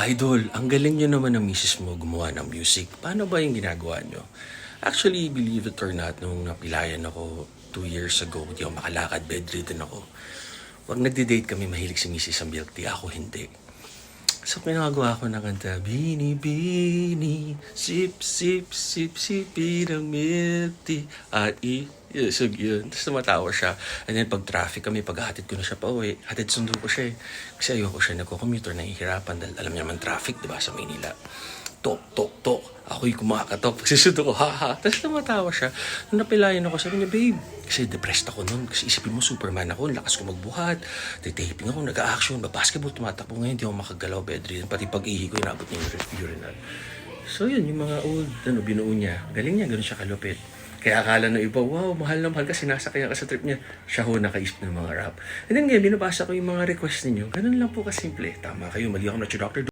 Idol, ang galing nyo naman ng misis mo gumawa ng music. Paano ba yung ginagawa nyo? Actually, believe it or not, nung napilayan ako two years ago, di ako makalakad, bedridden ako. Pag nagde-date kami, mahilig si misis ang milk tea, ako hindi. So, pinagawa ko ng kanta, Bini, bini, sip, sip, sip, sipi ng milk tea. At i, so yun. Tapos tumatawa siya. And then pag traffic kami, pag hatid ko na siya pa uwi, hatid sundo ko siya eh. Kasi ayoko siya nagko-commuter, nahihirapan dahil alam niya man traffic, di ba, sa Maynila. Tok, tok, tok. Ako'y kumakatok. Pagsusundo ko, ha, ha. Tapos tumatawa siya. Nung napilayan ako, sabi niya, babe, kasi depressed ako noon. Kasi isipin mo, Superman ako. Lakas ko magbuhat. Titaping ako, nag-action. Basketball, tumatakbo ngayon. Hindi ako makagalaw, bedridden. Pati pag-ihi ko, inabot niya yung ur- urinal. So yun, yung mga old, ano, binuo niya. Galing niya, ganun siya kalupit. Kaya akala ng iba, wow, mahal na mahal ka, sinasakyan ka sa trip niya. Siya ho nakaisip ng mga rap. And then ngayon, binabasa ko yung mga request ninyo. Ganun lang po kasimple. Tama kayo, mali ako na Dr.